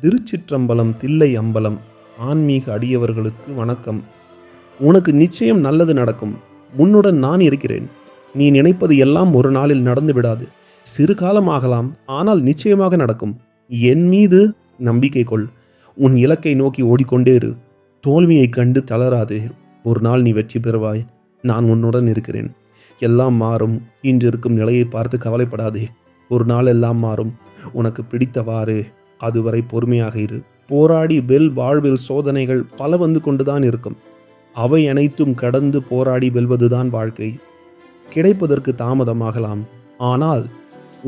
திருச்சிற்றம்பலம் தில்லை அம்பலம் ஆன்மீக அடியவர்களுக்கு வணக்கம். உனக்கு நிச்சயம் நல்லது நடக்கும். உன்னுடன் நான் இருக்கிறேன். நீ நினைப்பது எல்லாம் ஒரு நாளில் நடந்து விடாது. சிறு காலமாகலாம் ஆனால் நிச்சயமாக நடக்கும். என் மீது நம்பிக்கை கொள். உன் இலக்கை நோக்கி ஓடிக்கொண்டே இரு. தோல்வியைக் கண்டு தளராதே. ஒரு நாள் நீ வெற்றி பெறுவாய். நான் உன்னுடன் இருக்கிறேன். எல்லாம் மாறும். இன்று இருக்கும் நிலையை பார்த்து கவலைப்படாதே. ஒரு நாள் எல்லாம் மாறும். உனக்கு பிடித்தவாறு. அதுவரை பொறுமையாக இரு. போராடி வெல் வாழ்வில் சோதனைகள் பல வந்து கொண்டுதான் இருக்கும். அவை அனைத்தும் கடந்து போராடி வெல்வதுதான் வாழ்க்கை. கிடைப்பதற்கு தாமதமாகலாம். ஆனால்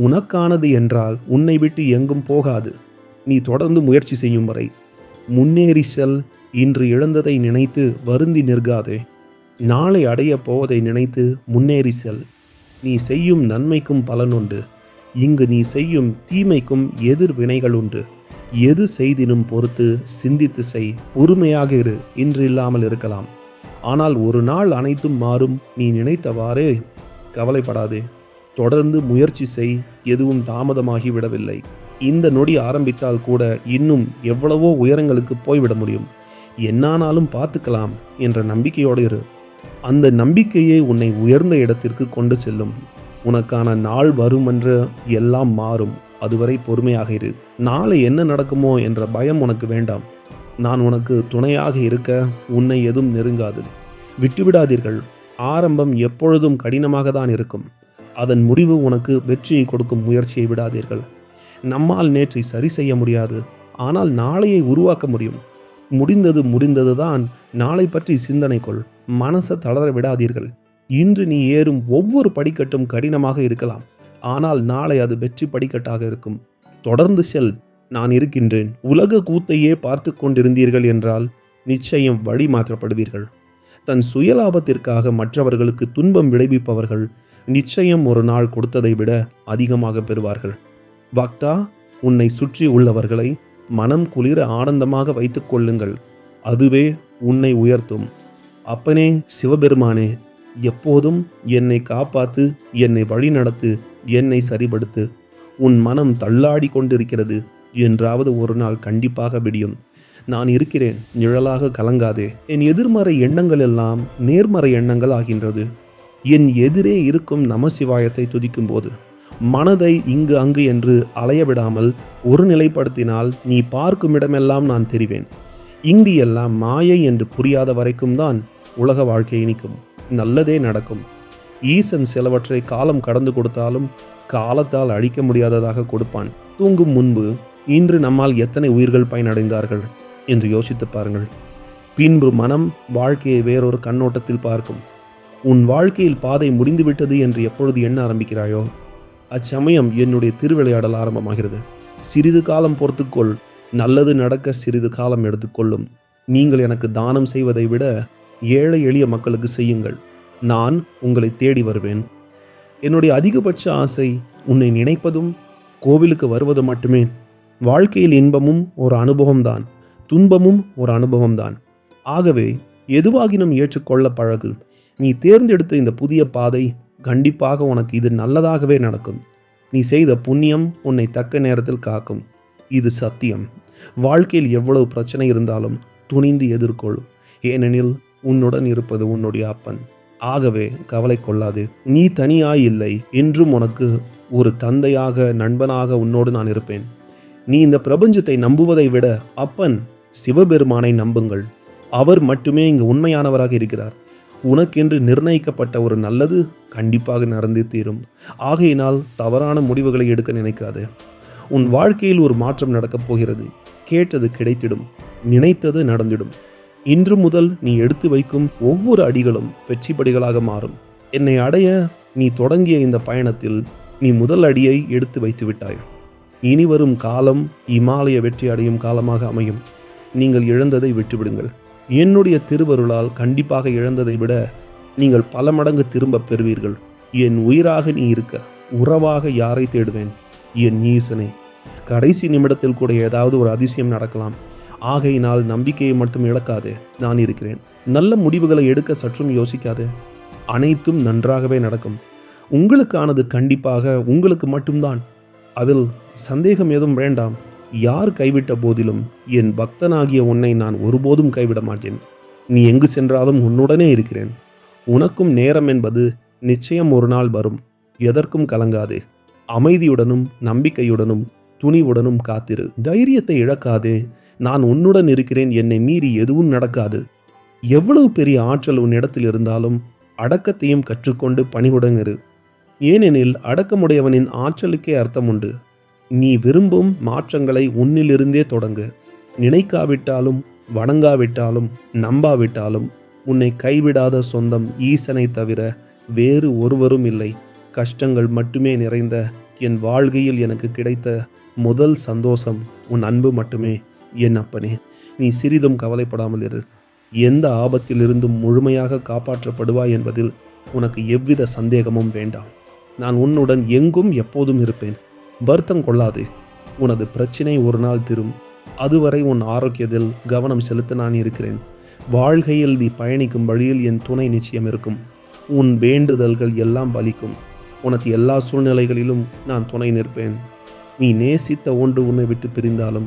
உனக்கானது என்றால் உன்னை விட்டு எங்கும் போகாது. நீ தொடர்ந்து முயற்சி செய்யும் வரை. முன்னேறி செல். இன்று இழந்ததை நினைத்து வருந்தி நிற்காதே. நாளை அடையப் போவதை நினைத்து முன்னேறி செல். நீ செய்யும் நன்மைக்கும் பலனுண்டு இங்கு நீ செய்யும் தீமைக்கும் எதிர்வினைகள் உண்டு. எது செய்தினும் பொறுத்து சிந்தித்து செய் பொறுமையாக இரு இன்றில்லாமல் இருக்கலாம். ஆனால் ஒரு நாள் அனைத்தும் மாறும் நீ நினைத்தவாறே கவலைப்படாதே. தொடர்ந்து முயற்சி செய் எதுவும் தாமதமாகி விடவில்லை இந்த நொடி ஆரம்பித்தால் கூட இன்னும் எவ்வளவோ உயரங்களுக்கு போய்விட முடியும். என்னானாலும் பார்த்துக்கலாம் என்ற நம்பிக்கையோடு இரு. அந்த நம்பிக்கையே உன்னை உயர்ந்த இடத்திற்கு கொண்டு செல்லும். உனக்கான நாள் வருமென்று எல்லாம் மாறும். அதுவரை பொறுமையாக இரு. நாளை என்ன நடக்குமோ என்ற பயம் உனக்கு வேண்டாம். நான் உனக்கு துணையாக இருக்க உன்னை எதுவும் நெருங்காது. விட்டுவிடாதீர்கள். ஆரம்பம் எப்பொழுதும் கடினமாக தான் இருக்கும். அதன் முடிவு உனக்கு வெற்றியை கொடுக்கும் முயற்சியை விடாதீர்கள். நம்மால் நேற்றை சரி செய்ய முடியாது. ஆனால் நாளையை உருவாக்க முடியும். முடிந்தது முடிந்தது தான் நாளை பற்றி சிந்தனை கொள். மனசை தளர விடாதீர்கள். இன்று நீ ஏறும் ஒவ்வொரு படிக்கட்டும் கடினமாக இருக்கலாம். ஆனால் நாளை அது வெற்றி படிக்கட்டாக இருக்கும். தொடர்ந்து செல் நான் இருக்கின்றேன். உலக கூத்தையே பார்த்து கொண்டிருந்தீர்கள் என்றால் நிச்சயம் வழி மாற்றப்படுவீர்கள். தன் சுயலாபத்திற்காக மற்றவர்களுக்கு துன்பம் விளைவிப்பவர்கள் நிச்சயம் ஒரு நாள் கொடுத்ததை விட அதிகமாக பெறுவார்கள். பக்தா உன்னை சுற்றி உள்ளவர்களை மனம் குளிர ஆனந்தமாக வைத்துக் கொள்ளுங்கள். அதுவே உன்னை உயர்த்தும். அப்பனே சிவபெருமானே எப்போதும் என்னை காப்பாத்து என்னை வழிநடத்து என்னை சரிபடுத்து. உன் மனம் தள்ளாடி கொண்டிருக்கிறது. என்றாவது ஒரு நாள் கண்டிப்பாக விடியும். நான் இருக்கிறேன் நிழலாக கலங்காதே. என் எதிர்மறை எண்ணங்கள் எல்லாம் நேர்மறை எண்ணங்கள் ஆகின்றது. என் எதிரே இருக்கும் நமசிவாயத்தை துதிக்கும் போது மனதை இங்கு அங்கு என்று அலைய விடாமல் ஒரு நிலைப்படுத்தினால் நீ பார்க்கும் இடமெல்லாம் நான் தெரிவேன். இங்கு எல்லாம் மாயை என்று புரியாத வரைக்கும் தான் உலக வாழ்க்கை இனிக்கும். நல்லதே நடக்கும். ஈசன் சிலவற்றை காலம் கடந்து கொடுத்தாலும் காலத்தால் அழிக்க முடியாததாக கொடுப்பான். தூங்கும் முன்பு இன்று நம்மால் எத்தனை உயிர்கள் பயனடைந்தார்கள் என்று யோசித்து பாருங்கள். பின்பு மனம் வாழ்க்கையை வேறொரு கண்ணோட்டத்தில் பார்க்கும். உன் வாழ்க்கையில் பாதை முடிந்துவிட்டது என்று எப்பொழுது எண்ண ஆரம்பிக்கிறாயோ? அச்சமயம் என்னுடைய திருவிளையாடல் ஆரம்பமாகிறது. சிறிது காலம் பொறுத்துக்கொள் நல்லது நடக்க சிறிது காலம் எடுத்துக்கொள்ளும். நீங்கள் எனக்கு தானம் செய்வதை விட ஏழை எளிய மக்களுக்கு செய்யுங்கள். நான் உங்களை தேடி வருவேன். என்னுடைய அதிகபட்ச ஆசை உன்னை நினைப்பதும் கோவிலுக்கு வருவது மட்டுமே. வாழ்க்கையில் இன்பமும் ஒரு அனுபவம்தான். துன்பமும் ஒரு அனுபவம்தான். ஆகவே எதுவாகினும் ஏற்றுக்கொள்ள பழகு. நீ தேர்ந்தெடுத்த இந்த புதிய பாதை கண்டிப்பாக உனக்கு இது நல்லதாகவே நடக்கும். நீ செய்த புண்ணியம் உன்னை தக்க நேரத்தில் காக்கும். இது சத்தியம். வாழ்க்கையில் எவ்வளவு பிரச்சனை இருந்தாலும் துணிந்து எதிர்கொள். ஏனெனில் உன்னுடன் இருப்பது உன்னுடைய அப்பன். ஆகவே கவலை கொள்ளாது. நீ தனியாய் இல்லை என்றும் உனக்கு ஒரு தந்தையாக நண்பனாக உன்னோடு நான் இருப்பேன். நீ இந்த பிரபஞ்சத்தை நம்புவதை விட அப்பன் சிவபெருமானை நம்புங்கள். அவர் மட்டுமே இங்கு உண்மையானவராக இருக்கிறார். உனக்கென்று நிர்ணயிக்கப்பட்ட ஒரு நல்லது கண்டிப்பாக நடந்தே தீரும். ஆகையினால் தவறான முடிவுகளை எடுக்க நினைக்காது. உன் வாழ்க்கையில் ஒரு மாற்றம் நடக்கப் போகிறது. கேட்டது கிடைத்திடும். நினைத்தது நடந்திடும். இன்று முதல் நீ எடுத்து வைக்கும் ஒவ்வொரு அடிகளும் வெற்றி படிகளாக மாறும். என்னை அடைய நீ தொடங்கிய இந்த பயணத்தில் நீ முதல் அடியை எடுத்து வைத்து விட்டாய். இனி வரும் காலம் இமாலய வெற்றி அடையும் காலமாக அமையும். நீங்கள் இழந்ததை விட்டுவிடுங்கள். என்னுடைய திருவருளால் கண்டிப்பாக இழந்ததை விட நீங்கள் பல மடங்கு திரும்பப் பெறுவீர்கள். என் உயிராக நீ இருக்க உறவாக யாரை தேடுவேன்? என் ஈசனே கடைசி நிமிடத்தில் கூட ஏதாவது ஒரு அதிசயம் நடக்கலாம். ஆகையினால் நம்பிக்கையை மட்டும் இழக்காதே நான் இருக்கிறேன். நல்ல முடிவுகளை எடுக்க சற்றும் யோசிக்காதே. அனைத்தும் நன்றாகவே நடக்கும். உங்களுக்கானது கண்டிப்பாக உங்களுக்கு மட்டும்தான். அதில் சந்தேகம் எதுவும் வேண்டாம். யார் கைவிட்ட போதிலும் என் பக்தனாகிய உன்னை நான் ஒருபோதும் கைவிட மாட்டேன். நீ எங்கு சென்றாலும் உன்னுடனே இருக்கிறேன். உனக்கும் நேரம் என்பது நிச்சயம் ஒரு நாள் வரும். எதற்கும் கலங்காதே. அமைதியுடனும் நம்பிக்கையுடனும் துணிவுடனும் காத்திரு. தைரியத்தை இழக்காதே. நான் உன்னுடன் இருக்கிறேன் என்னை மீறி எதுவும் நடக்காது. எவ்வளவு பெரிய ஆற்றல் உன்னிடத்தில் இருந்தாலும் அடக்கத்தையும் கற்றுக்கொண்டு பணிவுடன் இரு. ஏனெனில் அடக்கமுடையவனின் ஆற்றலுக்கே அர்த்தம் உண்டு. நீ விரும்பும் மாற்றங்களை உன்னிலிருந்தே தொடங்கு. நினைக்காவிட்டாலும் வணங்காவிட்டாலும் நம்பாவிட்டாலும் உன்னை கைவிடாத சொந்தம் ஈசனை தவிர வேறு ஒருவரும் இல்லை. கஷ்டங்கள் மட்டுமே நிறைந்த என் வாழ்க்கையில் எனக்கு கிடைத்த முதல் சந்தோஷம் உன் அன்பு மட்டுமே. என் அப்பனே? நீ சிறிதும் கவலைப்படாமல் இரு. எந்த ஆபத்திலிருந்தும் முழுமையாக காப்பாற்றப்படுவாய் என்பதில் உனக்கு எவ்வித சந்தேகமும் வேண்டாம். நான் உன்னுடன் எங்கும் எப்போதும் இருப்பேன். வருத்தம் கொள்ளாது. உனது பிரச்சினை ஒரு நாள் திரும். அதுவரை உன் ஆரோக்கியத்தில் கவனம் செலுத்த நான் இருக்கிறேன். வாழ்கையில் நீ பயணிக்கும் வழியில் என் துணை நிச்சயம் இருக்கும். உன் வேண்டுதல்கள் எல்லாம் பலிக்கும். உனக்கு எல்லா சூழ்நிலைகளிலும் நான் துணை நிற்பேன். நீ நேசித்த ஒன்று உன்னை விட்டு பிரிந்தாலும்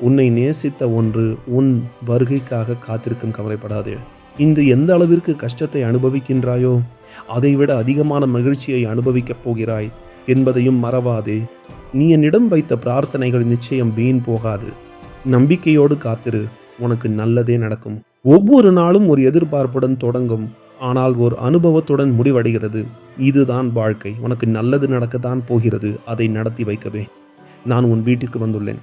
உன்னை நேசித்த ஒன்று உன் வருகைக்காக காத்திருக்கும் கவலைப்படாதே. இன்று எந்த அளவிற்கு கஷ்டத்தை அனுபவிக்கின்றாயோ அதைவிட அதிகமான மகிழ்ச்சியை அனுபவிக்கப் போகிறாய் என்பதையும் மறவாதே. நீ என்னிடம் வைத்த பிரார்த்தனைகள் நிச்சயம் வீண் போகாது. நம்பிக்கையோடு காத்திரு உனக்கு நல்லதே நடக்கும். ஒவ்வொரு நாளும் ஒரு எதிர்பார்ப்புடன் தொடங்கும் ஆனால் ஒரு அனுபவத்துடன் முடிவடைகிறது. இதுதான் வாழ்க்கை. உனக்கு நல்லது நடக்கத்தான் போகிறது. அதை நடத்தி வைக்கவே. நான் உன் வீட்டுக்கு வந்துள்ளேன்.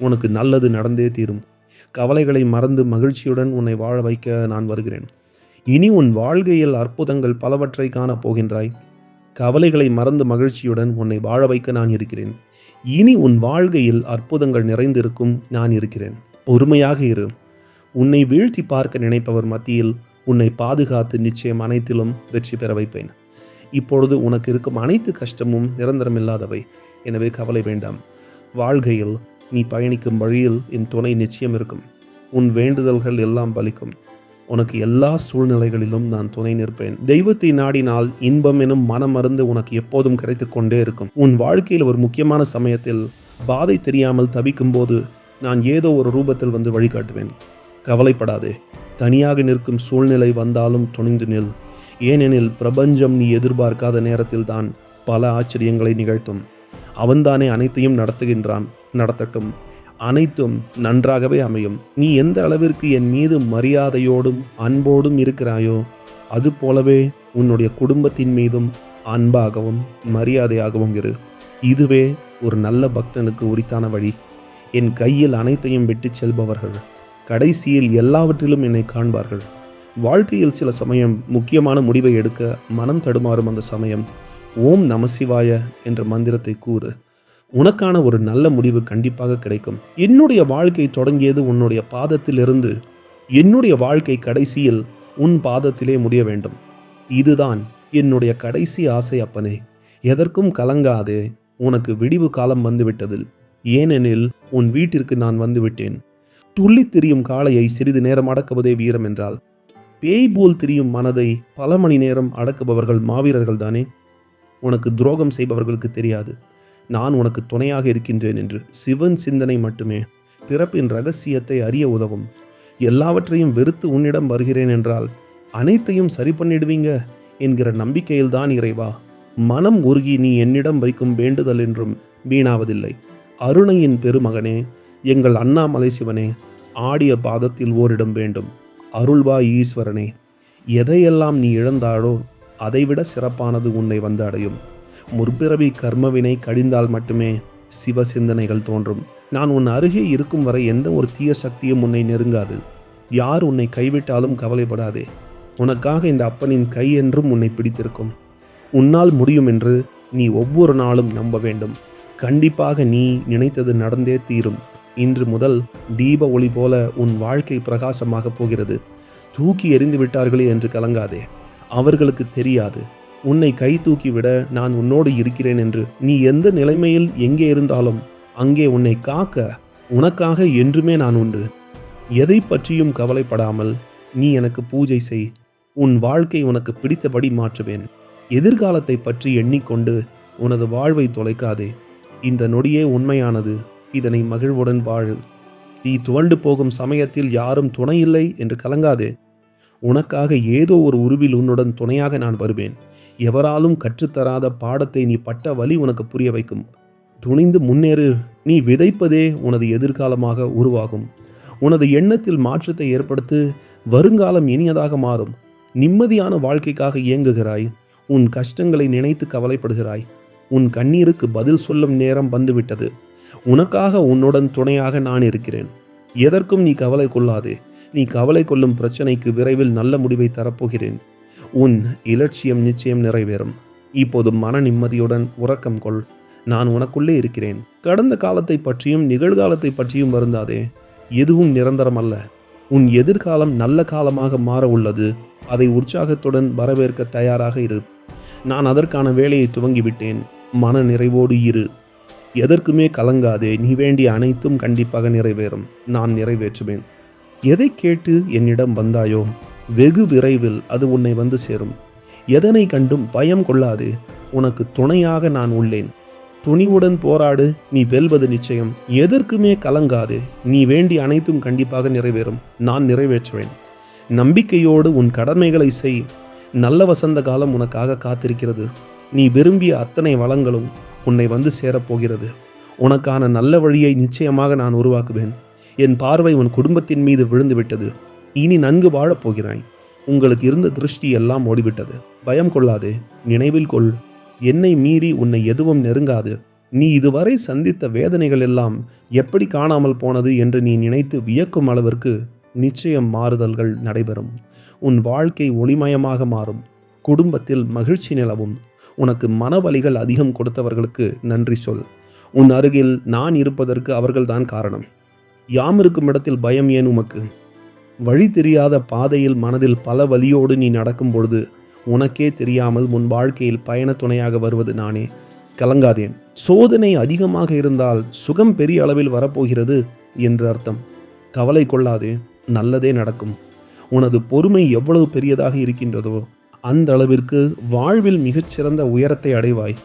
உனக்கு நல்லது நடந்தே தீரும். கவலைகளை மறந்து மகிழ்ச்சியுடன் உன்னை வாழ வைக்க நான் வருகிறேன். இனி உன் வாழ்க்கையில் அற்புதங்கள் பலவற்றை காணப் போகின்றாய். கவலைகளை மறந்து மகிழ்ச்சியுடன் உன்னை வாழ வைக்க நான் இருக்கிறேன். இனி உன் வாழ்க்கையில் அற்புதங்கள் நிறைந்திருக்கும் நான் இருக்கிறேன். பொறுமையாக இரு. உன்னை வீழ்த்தி பார்க்க நினைப்பவர் மத்தியில் உன்னை பாதுகாத்து நிச்சயம் அனைத்திலும் வெற்றி பெற வைப்பேன். இப்பொழுது உனக்கு இருக்கும் அனைத்து கஷ்டமும் நிரந்தரமில்லாதவை. எனவே கவலை வேண்டாம். வாழ்கையில் நீ பயணிக்கும் வழியில் என் துணை நிச்சயம் இருக்கும். உன் வேண்டுதல்கள் எல்லாம் பலிக்கும். உனக்கு எல்லா சூழ்நிலைகளிலும் நான் துணை நிற்பேன். தெய்வத்தை நாடினால் இன்பம் எனும் மனமருந்து உனக்கு எப்போதும் கிடைத்து கொண்டே இருக்கும். உன் வாழ்க்கையில் ஒரு முக்கியமான சமயத்தில் பாதை தெரியாமல் தவிக்கும் போது நான் ஏதோ ஒரு ரூபத்தில் வந்து வழிகாட்டுவேன். கவலைப்படாதே. தனியாக நிற்கும் சூழ்நிலை வந்தாலும் துணிந்து நில். ஏனெனில் பிரபஞ்சம் நீ எதிர்பார்க்காத நேரத்தில் தான் பல ஆச்சரியங்களை நிகழ்த்தும். அவன்தானே அனைத்தையும் நடத்துகின்றான் நடத்தட்டும். அனைத்தும் நன்றாகவே அமையும். நீ எந்த அளவிற்கு என் மீது மரியாதையோடும் அன்போடும் இருக்கிறாயோ அது போலவே உன்னுடைய குடும்பத்தின் மீதும் அன்பாகவும் மரியாதையாகவும் இரு. இதுவே ஒரு நல்ல பக்தனுக்கு உரித்தான வழி. என் கையில் அனைத்தையும் விட்டுச் செல்பவர்கள் கடைசியில் எல்லாவற்றிலும் என்னை காண்பார்கள். வாழ்க்கையில் சில சமயம் முக்கியமான முடிவை எடுக்க மனம் தடுமாறும் அந்த சமயம். ஓம் நமசிவாய என்ற மந்திரத்தை கூறு. உனக்கான ஒரு நல்ல முடிவு கண்டிப்பாக கிடைக்கும். என்னுடைய வாழ்க்கை தொடங்கியது உன்னுடைய பாதத்திலிருந்து. என்னுடைய வாழ்க்கை கடைசியில் உன் பாதத்திலே முடிய வேண்டும். இதுதான் என்னுடைய கடைசி ஆசை அப்பனே. எதற்கும் கலங்காதே. உனக்கு விடிவு காலம் வந்துவிட்டது ஏனெனில் உன் வீட்டிற்கு நான் வந்துவிட்டேன். துள்ளி திரியும் காளையை சிறிது நேரம் அடக்குவதே வீரம் என்றால். பேய் போல் திரியும் மனதை பல மணி நேரம் அடக்குபவர்கள் மாவீரர்கள் தானே உனக்கு துரோகம் செய்பவர்களுக்கு தெரியாது. நான் உனக்கு துணையாக இருக்கின்றேன் என்று சிவன் சிந்தனை மட்டுமே. பிறப்பின் ரகசியத்தை அறிய உதவும். எல்லாவற்றையும் வெறுத்து உன்னிடம் வருகிறேன் என்றால் அனைத்தையும் சரி பண்ணிடுவீங்க என்கிற நம்பிக்கையில்தான் இறைவா. மனம் உருகி நீ என்னிடம் வைக்கும் வேண்டுதல் என்றும் வீணாவதில்லை. அருணையின் பெருமகனே எங்கள் அண்ணாமலை சிவனே ஆடிய பாதத்தில் ஓரிடம் வேண்டும். அருள்வா ஈஸ்வரனே எதையெல்லாம் நீ இழந்தாளோ அதைவிட சிறப்பானது உன்னை வந்து அடையும். முற்பிறவி கர்மவினை கடிந்தால் மட்டுமே சிவ சிந்தனைகள் தோன்றும். நான் உன் அருகே இருக்கும் வரை எந்த ஒரு தீய சக்தியும் உன்னை நெருங்காது. யார் உன்னை கைவிட்டாலும் கவலைப்படாதே. உனக்காக இந்த அப்பனின் கை என்றும் உன்னை பிடித்திருக்கும். உன்னால் முடியும் என்று நீ ஒவ்வொரு நாளும் நம்ப வேண்டும். கண்டிப்பாக நீ நினைத்தது நடந்தே தீரும். இன்று முதல் தீப ஒளி போல உன் வாழ்க்கை பிரகாசமாக போகிறது. தூக்கி எறிந்து விட்டார்களே என்று கலங்காதே. அவர்களுக்கு தெரியாது. உன்னை கை தூக்கிவிட நான் உன்னோடு இருக்கிறேன் என்று நீ எந்த நிலைமையில் எங்கே இருந்தாலும் அங்கே உன்னை காக்க உனக்காக என்றுமே நான் உண்டு. எதை பற்றியும் கவலைப்படாமல் நீ எனக்கு பூஜை செய். உன் வாழ்க்கை உனக்கு பிடித்தபடி மாற்றுவேன். எதிர்காலத்தை பற்றி எண்ணிக்கொண்டு உனது வாழ்வை தொலைக்காதே. இந்த நொடியே உண்மையானது. இதனை மகிழ்வுடன் வாழு. நீ துவண்டு போகும் சமயத்தில் யாரும் துணையில்லை என்று கலங்காதே. உனக்காக ஏதோ ஒரு உருவில் உன்னுடன் துணையாக நான் வருவேன். எவராலும் கற்றுத்தராத பாடத்தை நீ பட்ட வழி உனக்கு புரிய வைக்கும். துணிந்து முன்னேறு நீ விதைப்பதே உனது எதிர்காலமாக உருவாகும். உனது எண்ணத்தில் மாற்றத்தை ஏற்படுத்து வருங்காலம் இனியதாக மாறும். நிம்மதியான வாழ்க்கைக்காக இயங்குகிறாய். உன் கஷ்டங்களை நினைத்து கவலைப்படுகிறாய். உன் கண்ணீருக்கு பதில் சொல்லும் நேரம் வந்துவிட்டது. உனக்காக உன்னுடன் துணையாக நான் இருக்கிறேன். எதற்கும் நீ கவலை கொள்ளாதே. நீ கவலை கொள்ளும் பிரச்சனைக்கு விரைவில் நல்ல முடிவை தரப்போகிறேன். உன் இலட்சியம் நிச்சயம் நிறைவேறும். இப்போது மன நிம்மதியுடன் உறக்கம் கொள். நான் உனக்குள்ளே இருக்கிறேன். கடந்த காலத்தை பற்றியும் நிகழ்காலத்தை பற்றியும் வருந்தாதே. எதுவும் நிரந்தரம் அல்ல. உன் எதிர்காலம் நல்ல காலமாக மாற உள்ளது. அதை உற்சாகத்துடன் வரவேற்க தயாராக இரு. நான் அதற்கான வேலையை துவங்கிவிட்டேன். மன நிறைவோடு இரு. எதற்குமே கலங்காதே. நீ வேண்டிய அனைத்தும் கண்டிப்பாக நிறைவேறும். நான் நிறைவேற்றுவேன். எதை கேட்டு என்னிடம் வந்தாயோ? வெகு விரைவில் அது உன்னை வந்து சேரும். எதனை கண்டும் பயம் கொள்ளாது. உனக்கு துணையாக நான் உள்ளேன். துணிவுடன் போராடு நீ வெல்வது நிச்சயம். எதற்குமே கலங்காது. நீ வேண்டி அனைத்தும் கண்டிப்பாக நிறைவேறும். நான் நிறைவேற்றுவேன். நம்பிக்கையோடு உன் கடமைகளை செய். நல்ல வசந்த காலம் உனக்காக காத்திருக்கிறது. நீ விரும்பிய அத்தனை வளங்களும் உன்னை வந்து சேரப்போகிறது. உனக்கான நல்ல வழியை நிச்சயமாக நான் உருவாக்குவேன். என் பார்வை உன் குடும்பத்தின் மீது விழுந்துவிட்டது. இனி நன்கு வாழப் போகிறாய். உங்களுக்கு இருந்த திருஷ்டி எல்லாம் ஓடிவிட்டது. பயம் கொள்ளாதே. நினைவில் கொள். என்னை மீறி உன்னை எதுவும் நெருங்காது. நீ இதுவரை சந்தித்த வேதனைகள் எல்லாம் எப்படி காணாமல் போனது என்று நீ நினைத்து வியக்கும் அளவிற்கு நிச்சயம் மாறுதல்கள் நடைபெறும். உன் வாழ்க்கை ஒளிமயமாக மாறும். குடும்பத்தில் மகிழ்ச்சி நிலவும். உனக்கு மனவலிகள் அதிகம் கொடுத்தவர்களுக்கு நன்றி சொல். உன் அருகில் நான் இருப்பதற்கு அவர்கள்தான் காரணம். யாம் இருக்கும் இடத்தில் பயம் ஏன் உமக்கு? வழி தெரியாத பாதையில் மனதில் பல வலியோடு நீ நடக்கும் பொழுது உனக்கே தெரியாமல் உன் வாழ்க்கையில் பயண துணையாக வருவது நானே. கலங்காதேன் சோதனை அதிகமாக இருந்தால் சுகம் பெரிய அளவில் வரப்போகிறது என்று அர்த்தம். கவலை கொள்ளாதே. நல்லதே நடக்கும். உனது பொறுமை எவ்வளவு பெரியதாக இருக்கின்றதோ அந்த அளவிற்கு வாழ்வில் மிகச்சிறந்த உயரத்தை அடைவாய்.